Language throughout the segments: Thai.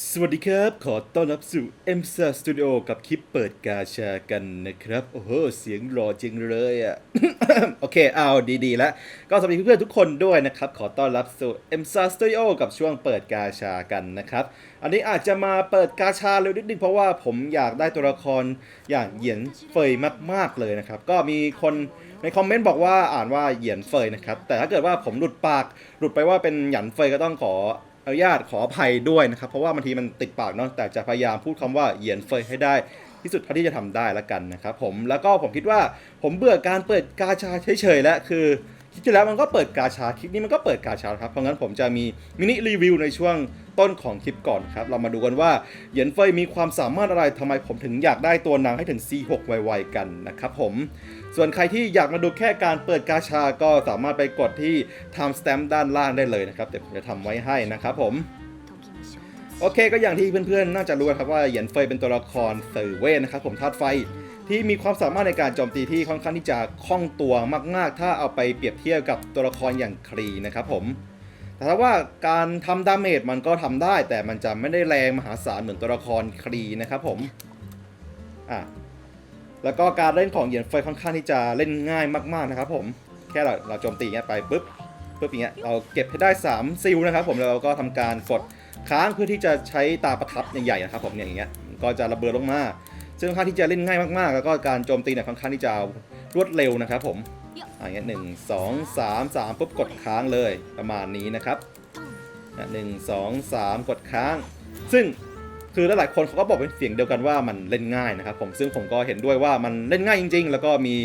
สวัสดีครับ ขอต้อนรับสู่ m s a Studio กับคลิปเปิดกาชากันนะครับ โอ้โห เสียงหล่อจริงเลยอะ โอเค เอาดีๆแล้ว ก็สวัสดีเพื่อนๆทุกคนด้วยนะครับ ขอต้อนรับสู่ m s a Studio กับช่วงเปิดกาชากันนะครับ อันนี้อาจจะมาเปิดกาชาเร็วนิดนึงเพราะว่าผมอยากได้ตัวละครอย่างเหยียนเฟยมากๆเลยนะครับ ก็มีคนในคอมเมนต์บอกว่าอ่านว่าเหยียนเฟยนะครับ แต่ถ้าเกิดว่าผมหลุดปากหลุดไปว่าเป็นหยันเฟยก็ต้องขอ อนุญาตขออภัยด้วยนะครับ เพราะว่าบางทีมันติดปากเนาะแต่จะพยายามพูดคำว่าเหยียนเฟยให้ได้ที่สุดเท่าที่จะทำได้ละกันนะครับผมแล้วก็ผมคิดว่าผมเบื่อการเปิดกาชาเฉยๆแล้วคือ คลิปที่แล้วมันก็เปิดกาชาคลิปนี้มันก็เปิดกาชาครับเพราะงั้นผมจะมีมินิรีวิวในช่วงต้นของคลิปก่อนครับ เรามาดูกันว่าเหยียนเฟยมีความสามารถอะไรทำไมผมถึงอยากได้ตัวนางให้ถึง C6 ไวๆกันนะครับผม ส่วนใครที่อยากมาดูแค่การเปิดกาชาก็สามารถไปกดที่ time stamp ด้านล่างได้เลยนะครับเดี๋ยวผมจะทำไว้ให้นะครับผมโอเค ก็อย่างที่เพื่อนๆ น่าจะรู้ครับว่าเหยียนเฟยเป็นตัวละครเซอร์เว่นะครับผมธาตุไฟ ที่มีความสามารถในการโจมตีที่ค่อนข้างที่จะคล่องตัวมาก ๆ ถ้าเอาไปเปรียบเทียบกับตัวละครอย่างครีนะครับผมแต่ถ้าว่าการทำดาเมจมันก็ทำได้ แต่มันจะไม่ได้แรงมหาศาลเหมือนตัวละครครีนะครับผมอะแล้วก็การเล่นของเหยียนเฟค่อนข้างที่จะเล่นง่ายมาก ๆ นะครับผม แค่เราเราโจมตีอย่างเงี้ยไปปุ๊บปุ๊บอย่างเงี้ยเราเก็บให้ได้ 3 ซิลนะครับผมแล้วเราก็ทำการกดค้างเพื่อที่จะใช้ตาประทับใหญ่ๆนะครับผมเนี่ยอย่างเงี้ยก็จะระเบิดลงมา ซึ่งค่อนข้างที่จะเล่นง่ายมากๆ แล้วก็การโจมตีเนี่ยค่อนข้างที่จะรวดเร็วนะครับผมอะอย่างเงี้ยหนึ่งสองสามสามปุ๊บกดค้างเลยประมาณนี้นะครับหนึ่งสองสามกดค้าง ซึ่งคือหลายๆคนเขาก็บอกเป็นเสียงเดียวกันว่ามันเล่นง่ายนะครับผมซึ่งผมก็เห็นด้วยว่ามันเล่นง่ายจริง ๆ แล้วก็มี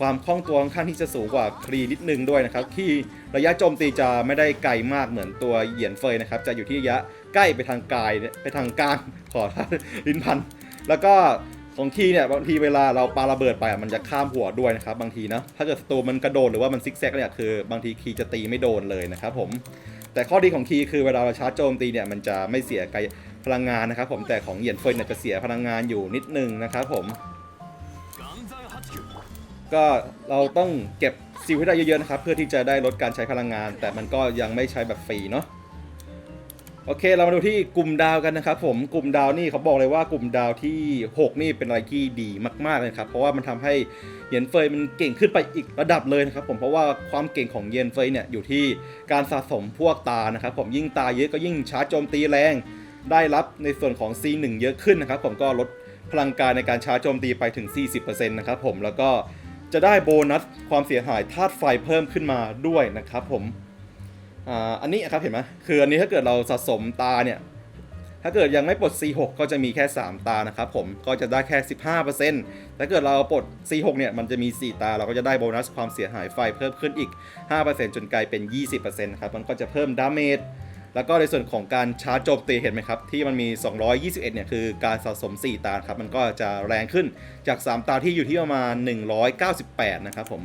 ความคล่องตัวค่อนข้างที่จะสูงกว่าครีนิดนึงด้วยนะครับที่ระยะโจมตีจะไม่ได้ไกลมากเหมือนตัวเหยียนเฟยนะครับจะอยู่ที่ระยะใกล้ไปทางกายไปทางกลางขอลิ้นพันแล้วก็ ของคีเนี่ยบางทีเวลาเราปาระเบิดไปมันจะข้ามหัวด้วยนะครับบางทีนะถ้าเกิดศัตรูมันกระโดดหรือว่ามันซิกแซกเนี่ยคือบางทีคีจะตีไม่โดนเลยนะครับผมแต่ข้อดีของคีย์คือเวลาเราชาร์จโจมตีเนี่ยมันจะไม่เสียไกลพลังงานนะครับผมแต่ของเหยียนเฟยเนี่ยจะเสียพลังงานอยู่นิดนึงนะครับผม ก็เราต้องเก็บซิลให้ได้เยอะๆนะครับเพื่อที่จะได้ลดการใช้พลังงาน แต่มันก็ยังไม่ใช้แบบฟรีเนาะ โอเค เรามาดูที่กลุ่มดาวกันนะครับผมกลุ่มดาวนี่เขาบอกเลยว่ากลุ่มดาวที่ 6 นี่เป็นอะไรที่ดีมากๆเลยครับ เพราะว่ามันทำให้เยียนเฟยมันเก่งขึ้นไปอีกระดับเลยนะครับผมเพราะว่าความเก่งของเยียนเฟยเนี่ยอยู่ที่การสะสมพวกตานะครับผมยิ่งตาเยอะก็ยิ่งชาร์จโจมตีแรง ได้รับในส่วนของ C1 เยอะขึ้นนะครับผมก็ลดพลังกายในการชาร์จโจมตีไปถึง 40%นะครับผมแล้วก็จะได้โบนัสความเสียหายธาตุไฟเพิ่มขึ้นมาด้วยนะครับผม อันนี้ครับเห็นไหมคืออันนี้ถ้าเกิดเราสะสมตาเนี่ย ถ้าเกิดยังไม่ปลด C6 ก็จะมีแค่ 3 ตานะครับผม ก็จะได้แค่ 15%ถ้าเกิดเราปลด C6 เนี่ย มันจะมี 4 ตา เราก็จะได้โบนัสความเสียหายไฟเพิ่มขึ้นอีก 5%จนกลายเป็น 20%ครับ มันก็จะเพิ่มดาเมจ แล้วก็ในส่วนของการชาร์จโจมตีเห็นไหมครับ ที่มันมี 221 เนี่ย คือการสะสม 4 ตาครับ มันก็จะแรงขึ้นจาก 3 ตาที่อยู่ที่ประมาณ 198 นะครับผม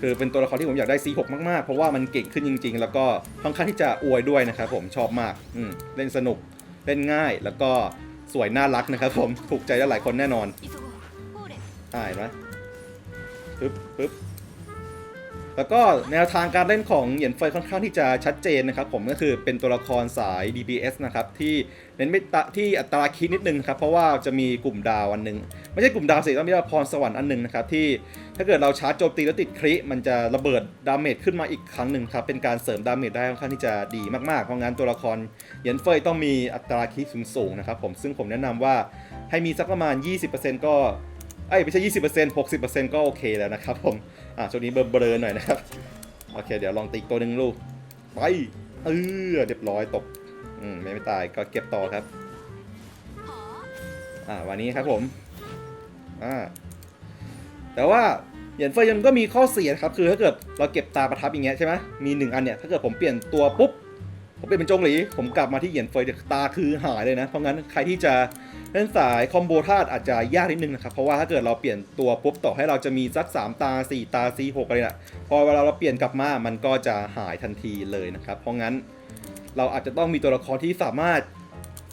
คือเป็นตัวละครที่ผมอยากได้ C6 มากๆ เพราะว่ามันเก่งขึ้นจริง ๆ แล้วก็ค่อนข้างที่จะอวยด้วยนะครับผมชอบมากอืมเล่นสนุกเล่นง่ายแล้วก็สวยน่ารักนะครับผมถูกใจหลายคนแน่นอนอ่าเห็นไหมปึ๊บปึ๊บ แล้วก็แนวทางการเล่นของเหยียนเฟยค่อนข้างที่จะชัดเจนนะครับผมก็คือเป็นตัวละครสาย DPS นะครับที่เน้นไม่ตะที่อัตราคิดนิดนึงครับเพราะว่าจะมีกลุ่มดาวอันหนึง ไม่ใช่กลุ่มดาวสิต้องมีพรสวรรค์อันหนึงนะครับที่ถ้าเกิดเราชาร์จโจมตีแล้วติดคริมันจะระเบิดดาเมจขึ้นมาอีกครั้งหนึ่งครับเป็นการเสริมดาเมจได้ค่อนข้างที่จะดีมากๆเพราะงั้นตัวละครเหยียนเฟยต้องมีอัตราคิดสูงๆนะครับผมซึ่งผมแนะนำว่าให้มีสักประมาณ 20%ก็ เอ้ยไม่ใช่20% 60%ก็โอเคแล้วนะครับผม อ่าช่วงนี้เบลอๆหน่อยนะครับ โอเค เดี๋ยวลองตีตัวหนึ่งลูก ไป เออเรียบร้อยตก อืมไม่ไม่ตายก็เก็บต่อครับ อ่าวันนี้ครับผม อ่า แต่ว่าเหรียญเฟยยังก็มีข้อเสียครับ คือถ้าเกิดเราเก็บตาประทับอย่างเงี้ยใช่ไหมมีหนึ่งอันเนี่ย ถ้าเกิดผมเปลี่ยนตัวปุ๊บ ผมเปลี่ยนเป็นจงหลีผมกลับมาที่เหรียญเฟยตาคือหายเลยนะ เพราะงั้นใครที่จะเล่นสายคอมโบธาตุอาจจะยากนิดนึงนะครับ เพราะว่าถ้าเกิดเราเปลี่ยนตัวปุ๊บต่อให้เราจะมีสัก 3 ตา 4 ตา 4 6อะไรน่ะพอเวลาเราเปลี่ยนกลับมามันก็จะหายทันทีเลยนะครับ เพราะงั้นเราอาจจะต้องมีตัวละครที่สามารถ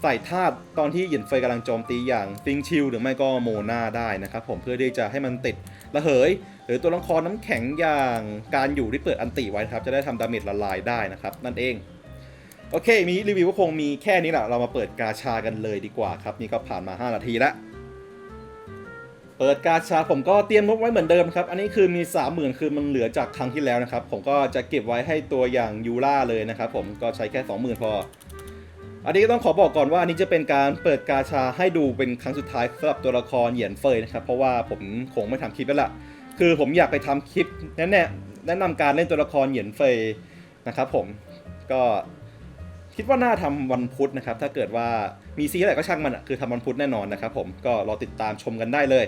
ใส่ธาตุตอนที่เหยียนเฟยกำลังโจมตีอย่างฟิงชิลหรือไม่ก็โมนาได้นะครับผมเพื่อที่จะให้มันติดระเหย หรือตัวละครน้ำแข็งอย่างการอยู่ที่เปิดอันติไว้ครับจะได้ทำดาเมจละลายได้นะครับนั่นเอง โอเค มีรีวิวก็คงมีแค่นี้แหละ เรามาเปิดกาชากันเลยดีกว่าครับ นี่ก็ผ่านมา 5 นาทีแล้วเปิดกาชาผมก็เตรียมงบไว้เหมือนเดิมครับ อันนี้คือมี 30,000 คือมันเหลือจากครั้งที่แล้วนะครับ ผมก็จะเก็บไว้ให้ตัวอย่างยูล่าเลยนะครับผมก็ใช้แค่ 20,000 พอ อันนี้ก็ต้องขอบอกก่อนว่าอันนี้จะเป็นการเปิดกาชาให้ดูเป็นครั้งสุดท้ายสำหรับตัวละครเหยียนเฟยนะครับเพราะว่าผมคงไม่ทำคลิปแล้วล่ะ คือผมอยากไปทำคลิปแนะแนะแนะนำการเล่นตัวละครเหยียนเฟยนะครับผมก็ คิดว่าน่าทำวันพุธนะครับ ถ้าเกิดว่ามีซีอะไรก็ช่างมันอะคือทำวันพุธแน่นอนนะครับผมก็รอติดตามชมกันได้เลย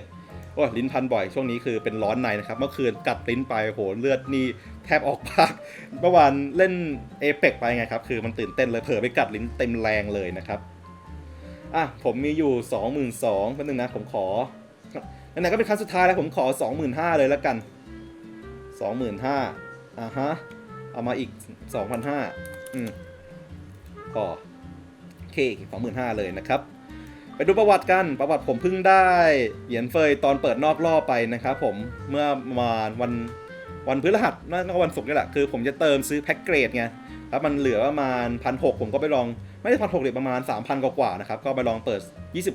โอ้ลิ้นพันบ่อยช่วงนี้คือเป็นร้อนในนะครับ เมื่อคืนกัดลิ้นไปโหเลือดนี่แทบออกปากเมื่อวานเล่นเอเปกไปไงครับ คือมันตื่นเต้นเลยเผลอไปกัดลิ้นเต็มแรงเลยนะครับอะผมมีอยู่ 22,000แป๊บนึงนะผมขอไหนๆก็เป็นครั้งสุดท้ายแล้วผมขอ 25,000เลยแล้วกัน 25,000อะฮะเอามาอีก 2,500อืม พอโอเค25,000เลยนะครับไปดูประวัติกัน ประวัติผมเพิ่งได้เหรียญเฟยตอนเปิดนอกรอบไปนะครับผม เมื่อประมาณวันวันพฤหัสน่าจะวันศุกร์นี่แหละ คือผมจะเติมซื้อแพ็กเกรดไง แล้วมันเหลือประมาณพันหผมก็ไปลอง ไม่ได้พันหกเลยประมาณ 3,000 กว่าๆนะครับ ก็ไปลองเปิด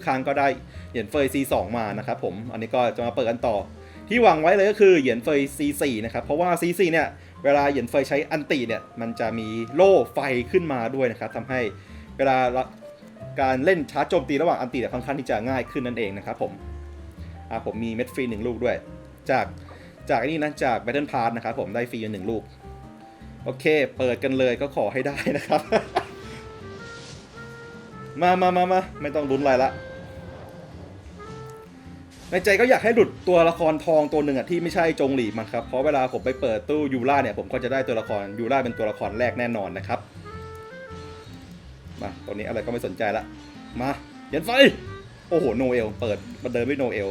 20 ครั้งก็ได้เหรียญเฟย C2 มานะครับผม อันนี้ก็จะมาเปิดกันต่อ ที่หวังไว้เลยก็คือเหรียญเฟย C4 นะครับ เพราะว่า C4 เนี่ย เวลาเหรียญเฟยใช้อันติเนี่ยมันจะมีโล่ไฟขึ้นมาด้วยนะครับทำให้เวลาการเล่นชาร์จโจมตีระหว่างอันติเนี่ยค่อนข้างที่จะง่ายขึ้นนั่นเองนะครับผมอ่าผมมีเม็ดฟรีหนึ่งลูกด้วย จากจากอ้นี่นะจาก Battle Pass นะครับผมได้ฟรีอยู่หนึ่งลูกโอเค เปิดกันเลยก็ขอให้ได้นะครับ มามามามาไม่ต้องลุ้นอะไรละ ในใจก็อยากให้หลุดตัวละครทองตัวหนึ่งอะที่ไม่ใช่จงหลีมันครับ เพราะเวลาผมไปเปิดตู้ยูล่าเนี่ยผมก็จะได้ตัวละครยูล่าเป็นตัวละครแรกแน่นอนนะครับ มาตอนนี้อะไรก็ไม่สนใจละ มาเย็นไฟ โอ้โหโนเอลเปิดประเดิมด้วยโนเอล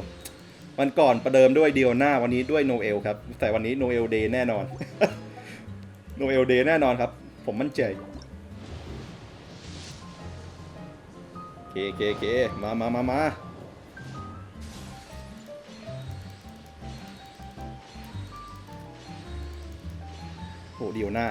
วันก่อนประเดิมด้วยเดียวหน้าวันนี้ด้วยโนเอลครับ แต่วันนี้โนเอลเดย์แน่นอน โนเอลเดย์แน่นอนครับ ผมมั่นใจเคเคเคมามามามา โอเดียวหน้า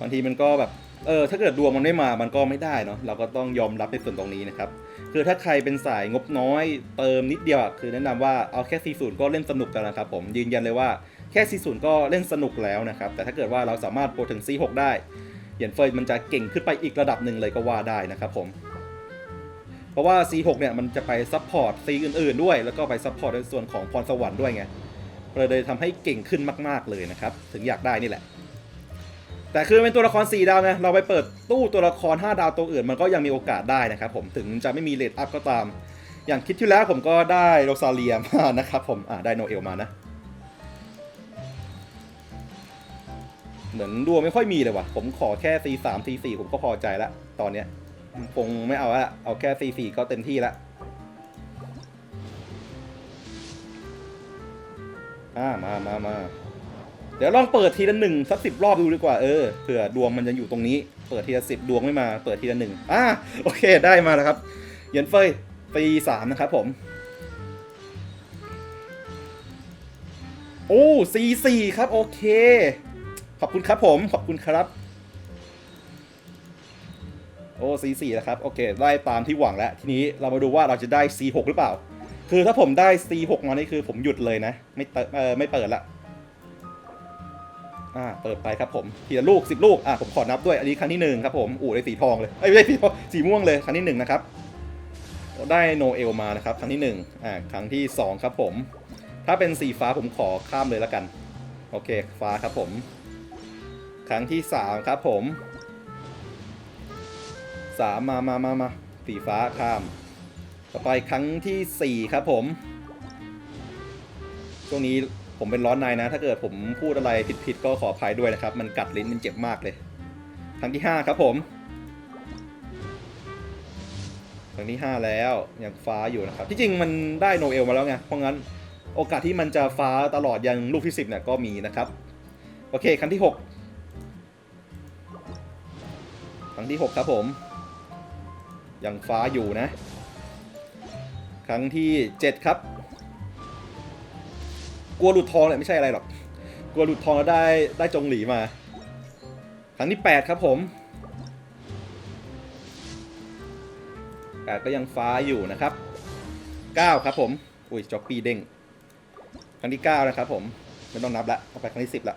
บางทีมันก็แบบเออถ้าเกิดดวงมันไม่มามันก็ไม่ได้เนาะเราก็ต้องยอมรับในส่วนตรงนี้นะครับ คือถ้าใครเป็นสายงบน้อยเติมนิดเดียวคือแนะนำว่าเอาแค่40ก็เล่นสนุกแล้วนะครับผมยืนยันเลยว่าแค่40ก็เล่นสนุกแล้วนะครับ แต่ถ้าเกิดว่าเราสามารถโปรถึง C6 ได้เหยียนเฟยมันจะเก่งขึ้นไปอีกระดับหนึ่งเลยก็ว่าได้นะครับผมเพราะว่า C6 เนี่ยมันจะไปซัพพอร์ต C อื่นๆด้วย แล้วก็ไปซัพพอร์ตในส่วนของพรสวรรค์ด้วยไง เลยทำให้เก่งขึ้นมาก ๆเลยนะครับ ถึงอยากได้นี่แหละ แต่คือเป็นตัวละคร 4 ดาวนะเราไปเปิดตู้ตัวละคร 5 ดาวตัวอื่นมันก็ยังมีโอกาสได้นะครับผมถึงจะไม่มีเลดอัพก็ตาม อย่างคิดที่แล้วผมก็ได้โรซาเลียมานะครับผมอ่าได้โนเอลมานะเหมือนดวงไม่ค่อยมีเลยว่ะ ผมขอแค่ C3 C4 ผมก็พอใจละ ตอนเนี้ยคงไม่เอาละ เอาแค่ C4 ก็เต็มที่ละ อ่ามามามาเดี๋ยวลองเปิดทีละหนึ่งสักสิบรอบดูดีกว่าเออเผื่อดวงมันยังอยู่ตรงนี้ เปิดทีละสิบดวงไม่มา เปิดทีละหนึ่งอ่าโอเคได้มาแล้วครับเหยียนเฟยปีสามนะครับผม โอ้ซีสี่ครับโอเค ขอบคุณครับผม ขอบคุณครับโอ้ซีสี่นะครับ โอเค ได้ตามที่หวังแล้ว ทีนี้เรามาดูว่าเราจะได้ C6 หรือเปล่า คือถ้าผมได้ C6 มานี่คือผมหยุดเลยนะ ไม่เติเออไม่เปิดละอ่าเปิดไปครับผมทีละลูกสิบลูกอ่าผมขอนับด้วยอันนี้ครั้งที่หนึ่งครับผมอู้ได้สีทองเลยเอ้ยไม่ใช่สีทองสีม่วงเลยครั้งที่หนึ่งนะครับได้โนเอลมานะครับครั้งที่หนึ่งอ่าครั้งที่สองครับผม ถ้าเป็นสีฟ้าผมขอข้ามเลยแล้วกัน โอเคฟ้าครับผม ครั้งที่สามครับผมสามมามามามาสีฟ้าข้าม ต่อไปครั้งที่สี่ครับผม ช่วงนี้ผมเป็นร้อนในนะ ถ้าเกิดผมพูดอะไรผิดๆก็ขออภัยด้วยนะครับ มันกัดลิ้นมันเจ็บมากเลย ครั้งที่ 5 ครับผม ครั้งที่ 5 แล้วยังฟ้าอยู่นะครับ ที่จริงมันได้โนเอลมาแล้วไง เพราะงั้นโอกาสที่มันจะฟ้าตลอดยันลูกที่ 10เนี่ยก็มีนะครับ โอเคครั้งที่ 6 ครั้งที่ 6 ครับผม ยังฟ้าอยู่นะ ครั้งที่ 7 ครับ กลัวหลุดทองเลยไม่ใช่อะไรหรอก กลัวหลุดทองแล้วได้ได้จงหลีมา ครั้งที่แปดครับผมแปดก็ยังฟ้าอยู่นะครับเก้าครับผม อุ้ยจ็อกปี้เด้ง ครั้งที่เก้านะครับผม ไม่ต้องนับละ เอาไปครั้งที่สิบละ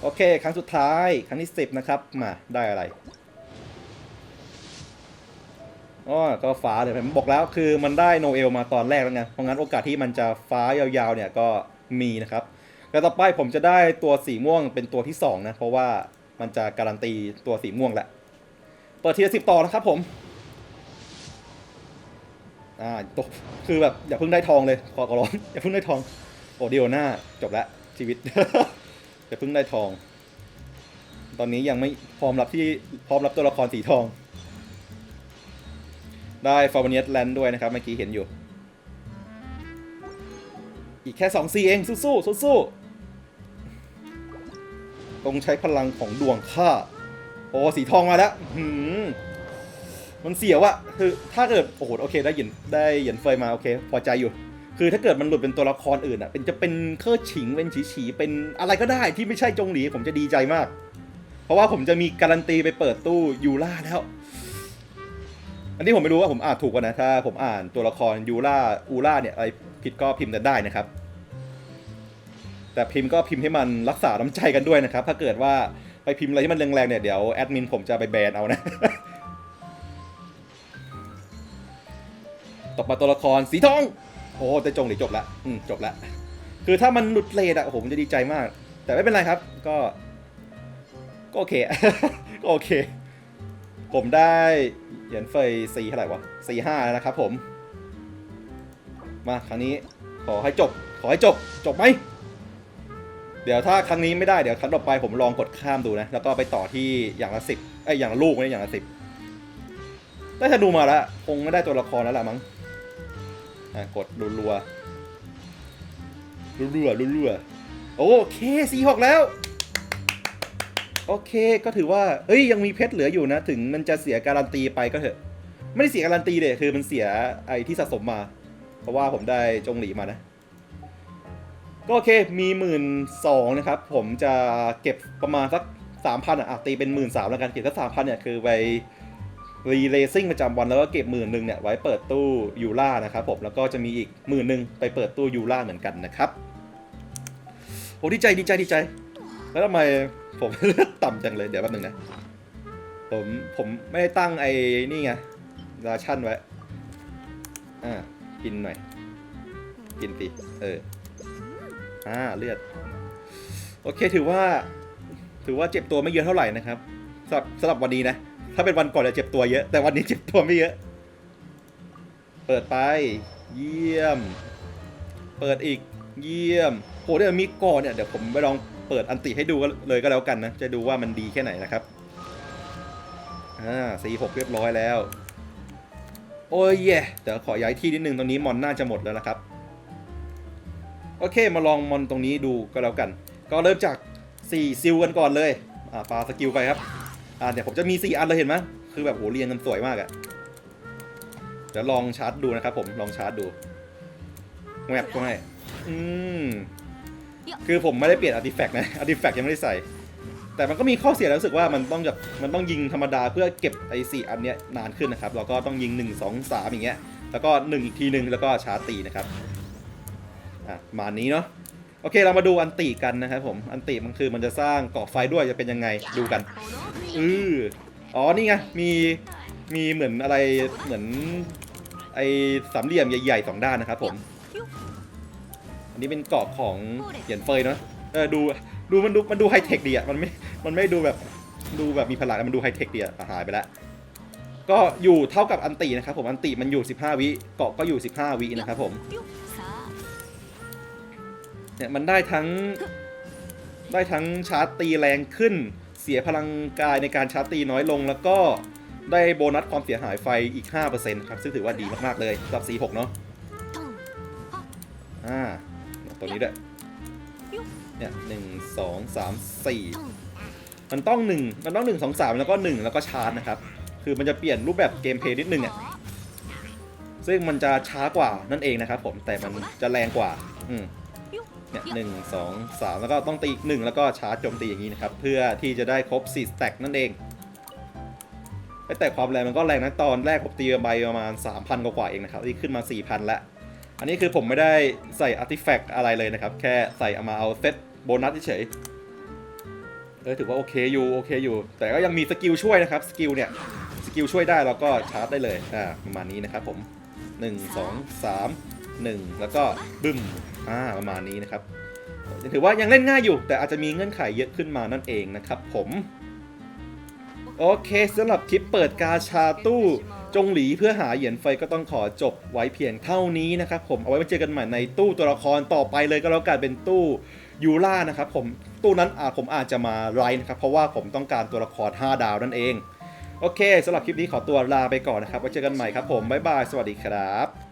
โอเค ครั้งสุดท้าย ครั้งที่สิบนะครับ มา ได้อะไร อ๋อก็ฟ้าเลยผมบอกแล้วคือมันได้โนเอลมาตอนแรกแล้วไงเพราะงั้นโอกาสที่มันจะฟ้ายาวๆเนี่ยก็มีนะครับแล้วต่อไปผมจะได้ตัวสีม่วงเป็นตัวที่สองนะเพราะว่ามันจะการันตีตัวสีม่วงแหละเปิดทีละสิบต่อนะครับผมอ่าตกคือแบบอย่าเพิ่งได้ทองเลยขอขอร้องอย่าเพิ่งได้ทองโอ้เดียวหน้าจบแล้วชีวิต อย่าเพิ่งได้ทอง ตอนนี้ยังไม่พร้อมรับที่พร้อมรับตัวละครสีทอง ได้ฟอร์เนียสแลนด์ด้วยนะครับ เมื่อกี้เห็นอยู่ อีกแค่สองซีเองสู้ๆสู้ๆต้องใช้พลังของดวงข้าโอ้สีทองมาแล้วหืมมันเสียวอะคือถ้าเกิดโอ้โหโอเคได้เหยินได้เหยินเฟยมาโอเค พอใจอยู่ คือถ้าเกิดมันหลุดเป็นตัวละครอื่นอะเป็นจะเป็นเคอร์ฉิงเป็นฉีฉีเป็นอะไรก็ได้ที่ไม่ใช่จงหลีผมจะดีใจมาก เพราะว่าผมจะมีการันตีไปเปิดตู้ยูล่าแล้ว อันนี้ผมไม่รู้ว่าผมอ่านถูกกว่านะ ถ้าผมอ่านตัวละครยูล่าอูล่าเนี่ยอะไรผิดก็พิมพ์กันได้นะครับ แต่พิมพ์ก็พิมพ์ให้มันรักษาน้ำใจกันด้วยนะครับ ถ้าเกิดว่าไปพิมพ์อะไรที่มันแรงๆเนี่ย เดี๋ยวแอดมินผมจะไปแบนเอานะ ต่อมาตัวละครสีทอง โอ้แต่จงหรือจบละอืมจบละ คือถ้ามันหลุดเลทอะผมจะดีใจมาก แต่ไม่เป็นไรครับ ก็ ก็โอเค ก็โอเค ผมได้เหรียญเฟยสีเท่าไหร่วะสี่ห้านะครับผม มาครั้งนี้ขอให้จบ ขอให้จบ จบไหม เดี๋ยวถ้าครั้งนี้ไม่ได้เดี๋ยวครั้งต่อไปผมลองกดข้ามดูนะ แล้วก็ไปต่อที่อย่างละสิบไออย่างละลูกไม่ใช่อย่างละสิบได้ธนูมาแล้วคงไม่ได้ตัวละครแล้วล่ะมั้งอะกดรัวๆรัวรัวโอเคสี่หกแล้ว โอเคก็ถือว่าเอ้ยยังมีเพชรเหลืออยู่นะ ถึงมันจะเสียการันตีไปก็เถอะไม่ได้เสียการันตีเลยคือมันเสียไอ้ที่สะสมมา เพราะว่าผมได้จงหลีมานะ ก็โอเคมีหมื่นสองนะครับ ผมจะเก็บประมาณสักสามพันอะตีเป็นหมื่นสามแล้วกันเก็บสักสามพันเนี่ยคือไปรีเลซิ่งประจำวันแล้วก็เก็บหมื่นหนึ่งเนี่ยไว้เปิดตู้ยูล่านะครับผมแล้วก็จะมีอีกหมื่นหนึ่งไปเปิดตู้ยูล่าเหมือนกันนะครับโอ้ดีใจดีใจดีใจ แล้วทำไมผมเลือกต่ำจังเลย เดี๋ยวแป๊บนึงนะ ผมผมไม่ได้ตั้งไอ้นี่ไงราชั่นไว้ อ่า กินหน่อย กินสิ เออ อ่า เลือด โอเค ถือว่า ถือว่าเจ็บตัวไม่เยอะเท่าไหร่นะครับสำหรับสำหรับวันนี้นะ ถ้าเป็นวันก่อนจะเจ็บตัวเยอะ แต่วันนี้เจ็บตัวไม่เยอะ เปิดไป เยี่ยม เปิดอีก เยี่ยมโหเดี๋ยวมีก่อนเนี่ย เดี๋ยวผมไปลอง เปิดอันติให้ดูเลยก็แล้วกันนะ จะดูว่ามันดีแค่ไหนนะครับ อ่าสีหกเรียบร้อยแล้ว โอ้ยเย่เดี๋ยวขอย้ายที่นิดนึงตรงนี้มอนน่าจะหมดแล้วนะครับ โอเคมาลองมอนตรงนี้ดูก็แล้วกัน ก็เริ่มจาก4ซิลกันก่อนเลย อ่าปาสกิลไปครับ อ่าเดี๋ยวผมจะมี 4 อันเลยเห็นไหมคือแบบโหเรียงกันสวยมากอะเดี๋ยวลองชาร์จดูนะครับผมลองชาร์จดูแวบก็ให้อืม คือผมไม่ได้เปลี่ยนอาร์ติแฟกต์นะอาร์ติแฟกต์ยังไม่ได้ใส่ แต่มันก็มีข้อเสียแล้วรู้สึกว่ามันต้องแบบมันต้องยิงธรรมดาเพื่อเก็บไอ้สี่อันเนี้ยนานขึ้นนะครับเราก็ต้องยิง 1 2 3 อย่างเงี้ยแล้วก็ 1 อีกทีหนึ่งแล้วก็ชาร์จตีนะครับอะประมาณนี้เนาะโอเคเรามาดูอันติกันนะครับผมอันติมันคือมันจะสร้างเกาะไฟด้วยจะเป็นยังไงดูกันอืออ๋อนี่ไงมีมีเหมือนอะไรเหมือนไอ้สามเหลี่ยมใหญ่ๆสองด้านนะครับผม อันนี้เป็นเกาะของเหยียนเฟยเนาะเออดูดูมันดูมันดูไฮเทคดีอะมันไม่มันไม่ดูแบบดูแบบมีพลังมันดูไฮเทคดีอะอะหายไปแล้วก็อยู่เท่ากับอันตินะครับผมอันติมันอยู่ 15 วิเกาะก็อยู่ 15 วินะครับผมเนี่ยมันได้ทั้งได้ทั้งชาร์จตีแรงขึ้น เสียพลังกายในการชาร์จตีน้อยลง แล้วก็ได้โบนัสความเสียหายไฟอีก 5%ครับซึ่งถือว่าดีมาก ๆ เลยสำหรับ C6 เนาะอ่า ตัวนี้ด้วยเนี่ยหนึ่งสองสามสี่มันต้องหนึ่งมันต้องหนึ่งสองสามแล้วก็หนึ่งแล้วก็ชาร์จนะครับ คือมันจะเปลี่ยนรูปแบบเกมเพลย์นิดนึงอะซึ่งมันจะช้ากว่านั่นเองนะครับผมแต่มันจะแรงกว่าอืมเนี่ยหนึ่งสองสามแล้วก็ต้องตีอีกหนึ่งแล้วก็ชาร์จโจมตีอย่างนี้นะครับ เพื่อที่จะได้ครบ4สแต็กนั่นเองแต่ความแรงมันก็แรงนะตอนแรกผมตีไปประมาณ 3,000 กว่าๆเองนะครับที่ขึ้นมา 4,000 แล้ว อันนี้คือผมไม่ได้ใส่อาร์ติแฟกต์อะไรเลยนะครับ แค่ใส่เอามาเอาเซตโบนัสเฉยเออถือว่าโอเคอยู่โอเคอยู่ แต่ก็ยังมีสกิลช่วยนะครับสกิลเนี่ยสกิลช่วยได้แล้วก็ชาร์จได้เลยอ่าประมาณนี้นะครับผม 1 2 3 1 แล้วก็บึ้มอ่าประมาณนี้นะครับถือว่ายังเล่นง่ายอยู่ แต่อาจจะมีเงื่อนไขเยอะขึ้นมานั่นเองนะครับผม โอเคสำหรับคลิปเปิดกาชาตู้ จงหลีเพื่อหาเหรียญไฟก็ต้องขอจบไว้เพียงเท่านี้นะครับผมเอาไว้มาเจอกันใหม่ในตู้ตัวละครต่อไปเลยก็แล้วกันเป็นตู้ยูล่านะครับผมตู้นั้นอาจผมอาจจะมาไลน์นะครับเพราะว่าผมต้องการตัวละคร 5 ดาวนั่นเอง โอเคสำหรับคลิปนี้ขอตัวลาไปก่อนนะครับไว้เจอกันใหม่ครับผมบ๊ายบายสวัสดีครับ